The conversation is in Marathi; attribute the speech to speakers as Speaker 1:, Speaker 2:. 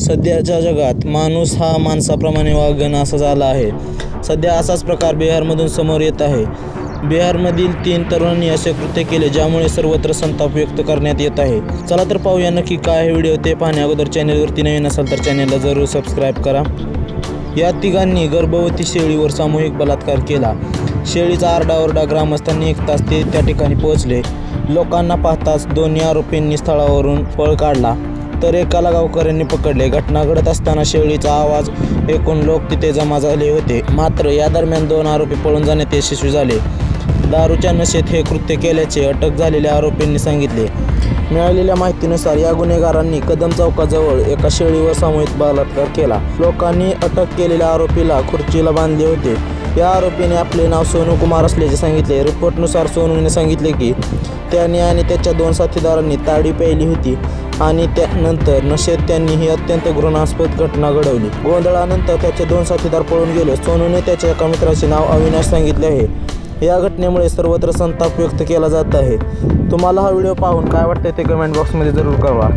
Speaker 1: सध्याच्या जगात माणूस हा माणसाप्रमाणे वागणं असा झाला आहे. सध्या असाच प्रकार बिहारमधून समोर येत आहे. बिहारमधील तीन तरुणांनी असे कृत्य केले ज्यामुळे सर्वत्र संताप व्यक्त करण्यात येत आहे. चला तर पाहूया नक्की काय आहे व्हिडिओ ते पाहण्या अगोदर चॅनेलवरती नवीन असाल तर चॅनेलला जरूर सबस्क्राईब करा. या तिघांनी गर्भवती शेळीवर सामूहिक बलात्कार केला. शेळीचा आरडाओरडा ग्रामस्थांनी एक तास ते त्या ठिकाणी पोहोचले. लोकांना पाहताच दोन्ही आरोपींनी स्थळावरून पळ काढला. तर एकाला गावकऱ्यांनी पकडले. घटना घडत असताना शेळीचा आवाज ऐकून लोक तिथे जमा झाले होते. मात्र या दरम्यान दोन आरोपी पळून जाण्यात यशस्वी झाले. दारूच्या नशेत हे कृत्य केल्याचे अटक झालेल्या आरोपींनी सांगितले. मिळालेल्या माहितीनुसार या गुन्हेगारांनी कदम चौकाजवळ एका शेळीवर सामूहिक बलात्कार केला. लोकांनी अटक केलेल्या आरोपीला खुर्चीला बांधले होते. या आरोपीने आपले नाव सोनू कुमार असल्याचे सांगितले. रिपोर्टनुसार सोनूने सांगितले की त्याने आणि त्याच्या दोन साथीदारांनी ताडी प्यायली होती. आणि त्यानंतर नशेत त्यांनी ही अत्यंत घृणास्पद घटना घडवली. गोंधळानंतर त्याचे दोन साथीदार पळून गेले. सोनूने त्याच्या एका मित्राचे नाव अविनाश सांगितले आहे. या घटनेमुळे सर्वत्र संताप व्यक्त केला जात आहे. तुम्हाला हा व्हिडिओ पाहून काय वाटतं ते कमेंट बॉक्समध्ये जरूर कळवा.